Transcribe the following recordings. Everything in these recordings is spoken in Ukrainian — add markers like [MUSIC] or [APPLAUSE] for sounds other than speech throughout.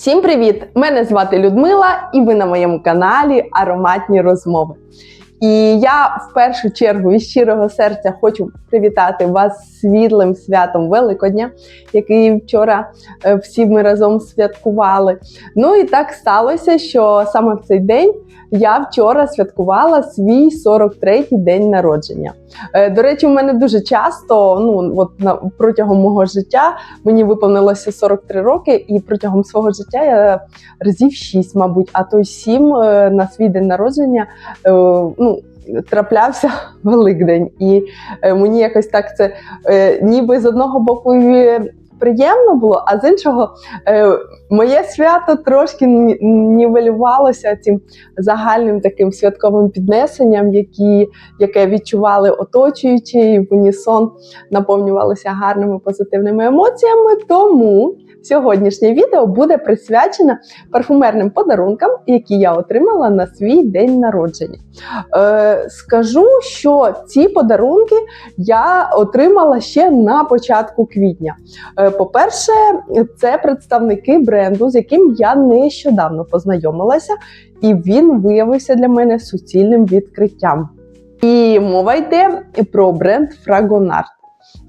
Всім привіт! Мене звати Людмила, і ви на моєму каналі Ароматні розмови. І я в першу чергу від щирого серця хочу привітати вас світлим святом Великодня, який вчора е, всі ми разом святкували. Ну і так сталося, що саме в цей день я вчора святкувала свій 43-й день народження. Е, До речі, у мене дуже часто, ну от на протягом мого життя, мені виповнилося 43 роки, і протягом свого життя я разів 6, мабуть, а то й 7 на свій день народження. е, Ну, Траплявся [LAUGHS] Великдень, і е, мені якось так це е, ніби з одного боку приємно було, а з іншого е, моє свято трошки нівелювалося цим загальним таким святковим піднесенням, які, яке відчували оточуючі, і в унісон наповнювалися гарними позитивними емоціями. Тому сьогоднішнє відео буде присвячене парфумерним подарункам, які я отримала на свій день народження. Е, скажу, що ці подарунки я отримала ще на початку квітня. Е, по-перше, це представники бренду, з яким я нещодавно познайомилася, і він виявився для мене суцільним відкриттям. І мова йде про бренд Fragonard.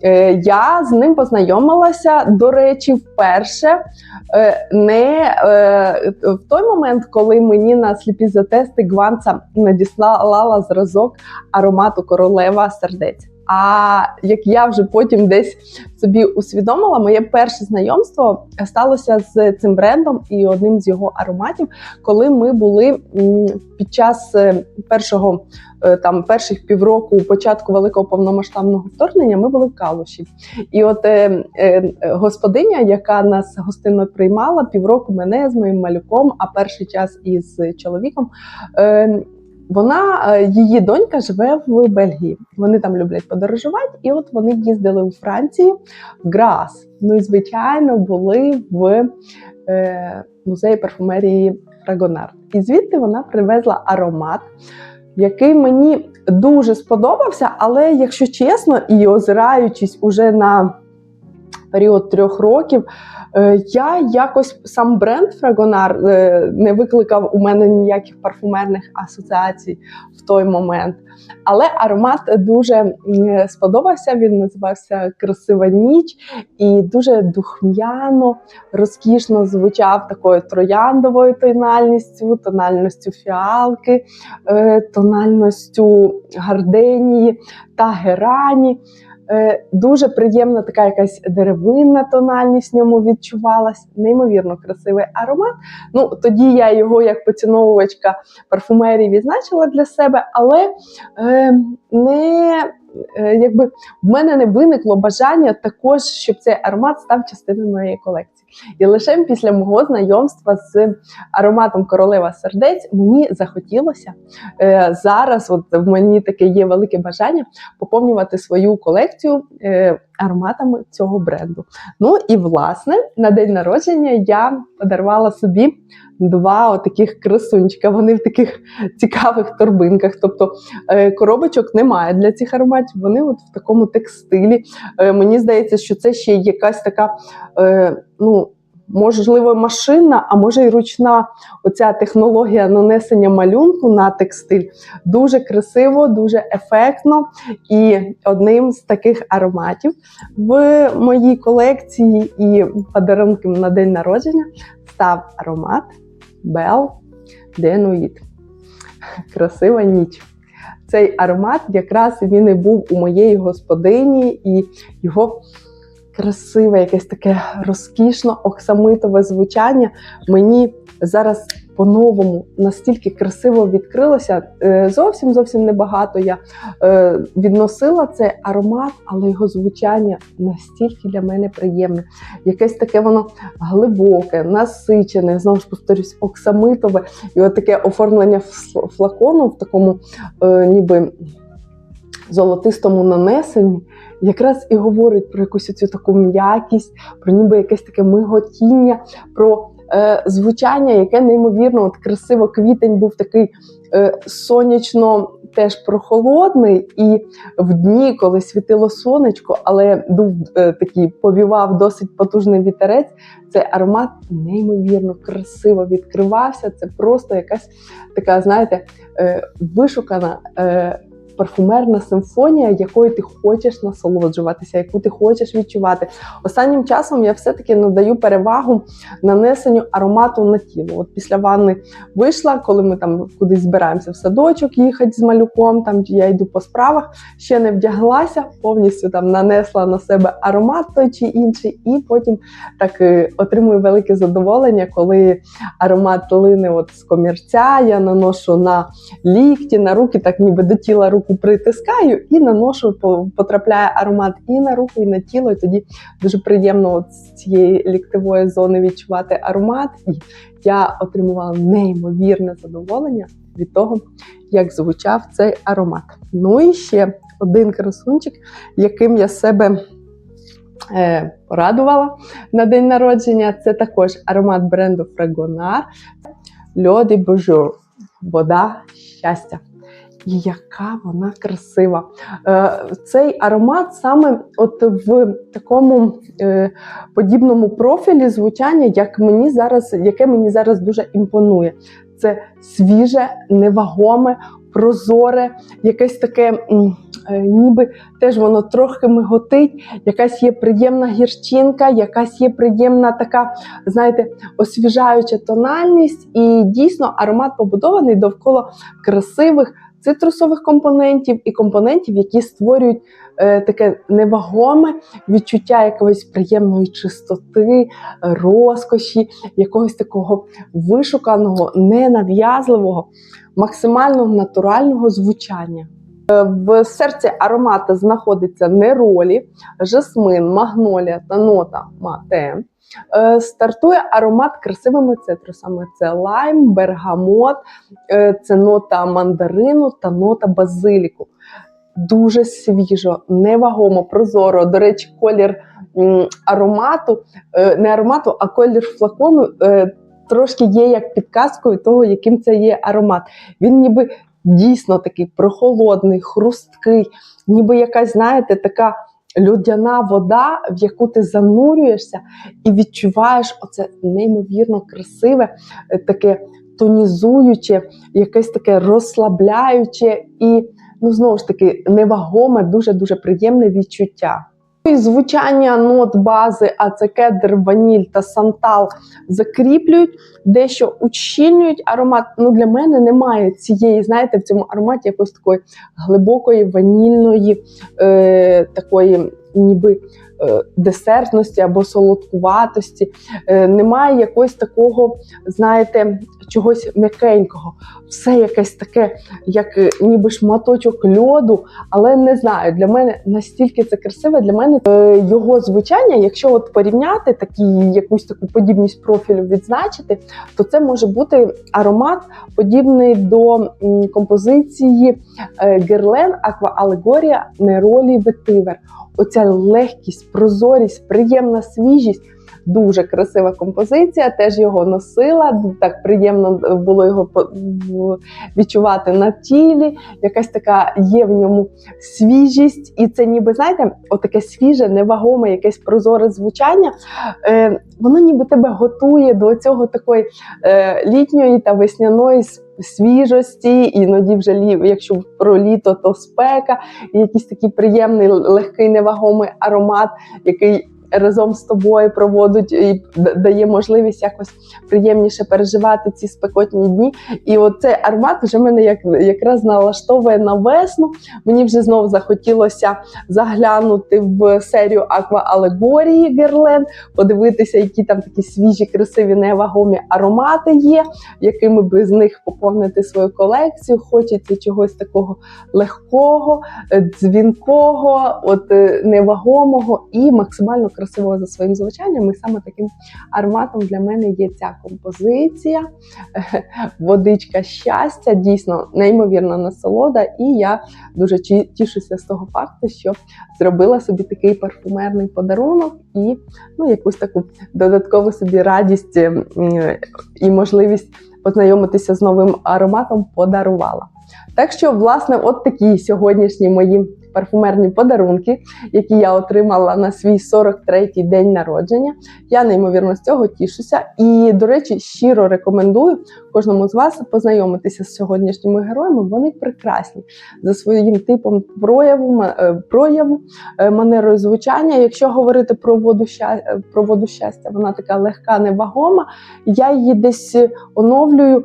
Е, Я з ним познайомилася, до речі, вперше е, не е, в той момент, коли мені на сліпі затести Гванца надіслала зразок аромату королева сердець. А як я вже потім десь собі усвідомила, моє перше знайомство сталося з цим брендом і одним з його ароматів, коли ми були під час е, першого е, там перших півроку початку великого повномасштабного вторгнення. Ми були в Калуші, і от е, е, господиня, яка нас гостинно приймала, півроку мене з моїм малюком, а перший час із чоловіком. Е, вона, е, її донька живе в Бельгії. Вони там люблять подорожувати, і от вони їздили у Францію в Грас. Ну і звичайно були в е, музеї парфумерії Фрагонар. І звідти вона привезла аромат, який мені дуже сподобався. Але якщо чесно, і озираючись уже на період трьох років, е, я якось сам бренд Фрагонар е, не викликав у мене ніяких парфумерних асоціацій в той момент. Але аромат дуже сподобався. Він називався Красива ніч і дуже духм'яно, розкішно звучав такою трояндовою тональністю, тональністю фіалки, е, тональністю гарденії та герані. Е, Дуже приємна така якась деревинна тональність в ньому відчувалась. Неймовірно красивий аромат. Ну тоді я його як поціновувачка парфумерії відзначила для себе, але е, не якби в мене не виникло бажання також, щоб цей аромат став частиною моєї колекції. І лише після мого знайомства з ароматом королева сердець мені захотілося е, зараз. От в мені таке є велике бажання поповнювати свою колекцію е, ароматами цього бренду. Ну і власне на день народження я подарувала собі два таких красунчика. Вони в таких цікавих торбинках. Тобто е, коробочок немає для цих ароматів. Вони от в такому текстилі. Е, мені здається, що це ще якась така, е, ну. Можливо, машинна, а може й ручна оця технологія нанесення малюнку на текстиль дуже красиво, дуже ефектно. І одним з таких ароматів в моїй колекції і подарунком на день народження став аромат Belle de Nuit. Красива ніч. Цей аромат якраз він і був у моєї господині, і його красиве, якесь таке розкішно оксамитове звучання мені зараз по-новому настільки красиво відкрилося. Е, Зовсім зовсім небагато я е, відносила цей аромат, але його звучання настільки для мене приємне. Якесь таке воно глибоке, насичене, знову ж повторюсь, оксамитове, і от таке оформлення флакону в такому е, ніби золотистому нанесенні. Якраз і говорить про якусь цю таку м'якість, про ніби якесь таке миготіння, про е, звучання, яке неймовірно от красиво. Квітень був такий е, сонячно теж прохолодний, і в дні, коли світило сонечко, але дув е, такий повівав досить потужний вітерець. Цей аромат неймовірно красиво відкривався. Це просто якась така, знаєте, е, вишукана. Е, Парфумерна симфонія, якою ти хочеш насолоджуватися, яку ти хочеш відчувати. Останнім часом я все-таки надаю перевагу нанесенню аромату на тіло. От після ванни вийшла, коли ми там кудись збираємося в садочок їхати з малюком, там я йду по справах, ще не вдяглася, повністю там нанесла на себе аромат той чи інший, і потім так е, отримую велике задоволення, коли аромат лине от з комірця, я наношу на лікті, на руки, так ніби до тіла руку притискаю і наношу, потрапляє аромат і на руку, і на тіло. І тоді дуже приємно от з цієї ліктевої зони відчувати аромат. І я отримувала неймовірне задоволення від того, як звучав цей аромат. Ну і ще один красунчик, яким я себе. е, Порадувала на день народження. Це також аромат бренду L'Eau de Bonjour. Вода щастя. І яка вона красива. Е, цей аромат саме от в такому е, подібному профілі звучання, як мені зараз, яке мені зараз дуже імпонує. Це свіже, невагоме, прозоре, якесь таке, е, ніби теж воно трохи миготить, якась є приємна гірчинка, якась є приємна така, знаєте, освіжаюча тональність. І дійсно аромат побудований довкола красивих цитрусових компонентів і компонентів, які створюють е, таке невагоме відчуття якоїсь приємної чистоти, розкоші, якогось такого вишуканого, ненав'язливого, максимально натурального звучання. В серці аромата знаходиться неролі, жасмин, магнолія та нота мате. Е, Стартує аромат красивими цитрусами: це лайм, бергамот, е, це нота мандарину та нота базиліку. Дуже свіжо, невагомо, прозоро. До речі, колір аромату, е, не аромату, а колір флакону трошки є як підказкою того, яким це є аромат. Він ніби дійсно такий прохолодний, хрусткий, ніби якась, знаєте, така льодяна вода, в яку ти занурюєшся і відчуваєш оце неймовірно красиве, е, таке тонізуюче, якесь таке розслабляюче і, ну знову ж таки, невагоме, дуже дуже приємне відчуття. І звучання нот бази, а це кедр, ваніль та сантал закріплюють, дещо ущільнюють аромат. Ну для мене немає цієї, знаєте, в цьому ароматі якоїсь такої глибокої ванільної, е, такої ніби десертності або солодкуватості. Е, немає якогось такого, знаєте, чогось м'якенького. Все якесь таке, як е, ніби шматочок льоду, але не знаю, для мене настільки це красиве, для мене е, його звучання, якщо от порівняти такі, якусь таку подібність профілю відзначити, то це може бути аромат подібний до композиції е, Герлен Аква Алегорія Неролі Ветивер. Оця легкість, прозорість, приємна свіжість. Дуже красива композиція, теж його носила. Так приємно було його відчувати на тілі. Якась така є в ньому свіжість, і це ніби знаєте, отаке свіже, невагоме, якесь прозоре звучання. Е, воно ніби тебе готує до цього такої е, літньої та весняної свіжості, іноді вже якщо про літо, то спека, і якийсь такий приємний, легкий, невагомий аромат, який разом з тобою проводить і дає можливість якось приємніше переживати ці спекотні дні. І от цей аромат вже мене як, якраз налаштовує на весну. Мені вже знову захотілося заглянути в серію Аква Алегорії Герлен, подивитися, які там такі свіжі, красиві, невагомі аромати є, якими би з них поповнити свою колекцію. Хочеться чогось такого легкого, е, дзвінкого, от е, невагомого і максимально красивого красивого за своїм звучанням. І саме таким ароматом для мене є ця композиція, [LAUGHS] водичка щастя, дійсно неймовірна насолода. І я дуже тішуся з того факту, що зробила собі такий парфумерний подарунок і ну, якусь таку додаткову собі радість ем, і можливість познайомитися з новим ароматом подарувала. Так що, власне, от такі сьогоднішні мої парфумерні подарунки, які я отримала на свій 43-й день народження. Я неймовірно з цього тішуся. І, до речі, щиро рекомендую кожному з вас познайомитися з сьогоднішніми героями. Вони прекрасні за своїм типом прояву, е, прояву е, манерою звучання. Якщо говорити про воду, ща- е, про воду щастя, вона така легка, невагома. Я її десь оновлюю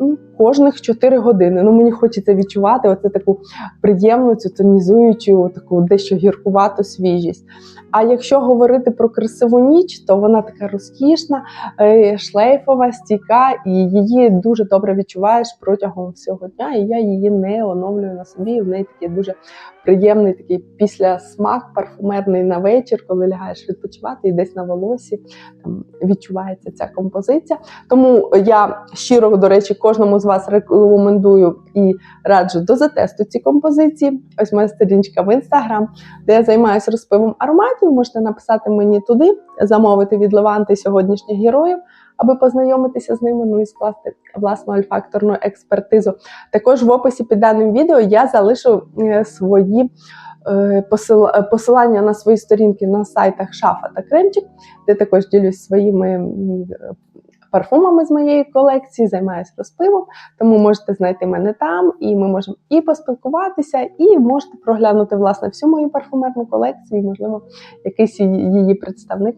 ну, кожних 4 години. Ну, мені хочеться відчувати оце таку приємну, цю тонізуючу, таку дещо гіркувату свіжість. А якщо говорити про красиву ніч, то вона така розкішна, шлейфова, стійка, і її дуже добре відчуваєш протягом всього дня. І я її не оновлюю на собі. В неї такий дуже приємний такий післясмак парфумерний на вечір, коли лягаєш відпочивати і десь на волосі там відчувається ця композиція. Тому я щиро, до речі, кожному з вас рекомендую і раджу до затесту ці композиції. Ось моя сторінка в інстаграм, де я займаюся розпивом ароматів. Можете написати мені туди, замовити від Леванти сьогоднішніх героїв. Аби познайомитися з ними, ну і скласти власну альфакторну експертизу. Також в описі під даним відео я залишу е, свої е, посилання на свої сторінки на сайтах Шафа та Кремчик, де також ділюсь своїми парфумами з моєї колекції, займаюся розпивом. Тому можете знайти мене там, і ми можемо і поспілкуватися, і можете проглянути власне всю мою парфумерну колекцію. Можливо, якийсь її представник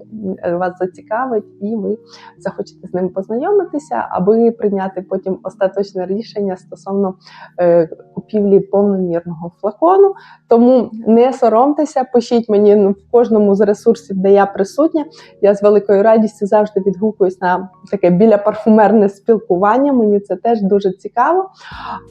вас зацікавить, і ви захочете з ним познайомитися, аби прийняти потім остаточне рішення стосовно е, купівлі повномірного флакону. Тому не соромтеся, пишіть мені ну, в кожному з ресурсів, де я присутня. Я з великою радістю завжди відгукуюсь на таке біля парфумерне спілкування. Мені це теж дуже цікаво.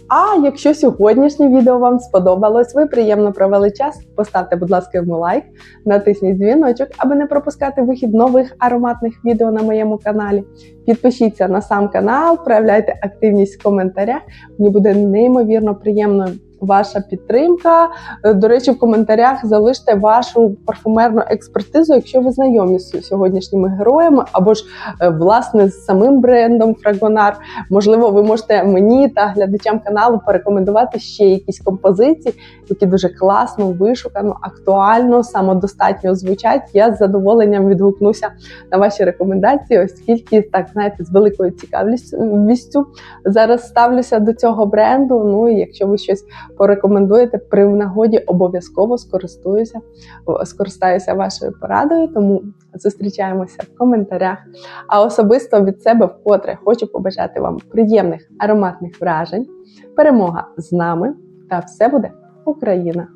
А якщо сьогоднішнє відео вам сподобалось, ви приємно провели час, поставте, будь ласка, йому лайк, натисніть дзвіночок, аби не пропускати вихід нових ароматних відео на моєму каналі. Підпишіться на сам канал, проявляйте активність в коментарях. Мені буде неймовірно приємно ваша підтримка. Е, До речі, в коментарях залиште вашу парфумерну експертизу, якщо ви знайомі з сьогоднішніми героями, або ж е, власне з самим брендом Фрагонар. Можливо, ви можете мені та глядачам каналу порекомендувати ще якісь композиції, які дуже класно, вишукано, актуально, самодостатньо звучать. Я з задоволенням відгукнуся на ваші рекомендації, оскільки так знаєте, з великою цікавістю зараз ставлюся до цього бренду. Ну і якщо ви щось порекомендуєте при нагоді, обов'язково скористуюся, скористаюся вашою порадою. Тому зустрічаємося в коментарях. А особисто від себе вкотре хочу побажати вам приємних ароматних вражень, перемога з нами та все буде Україна!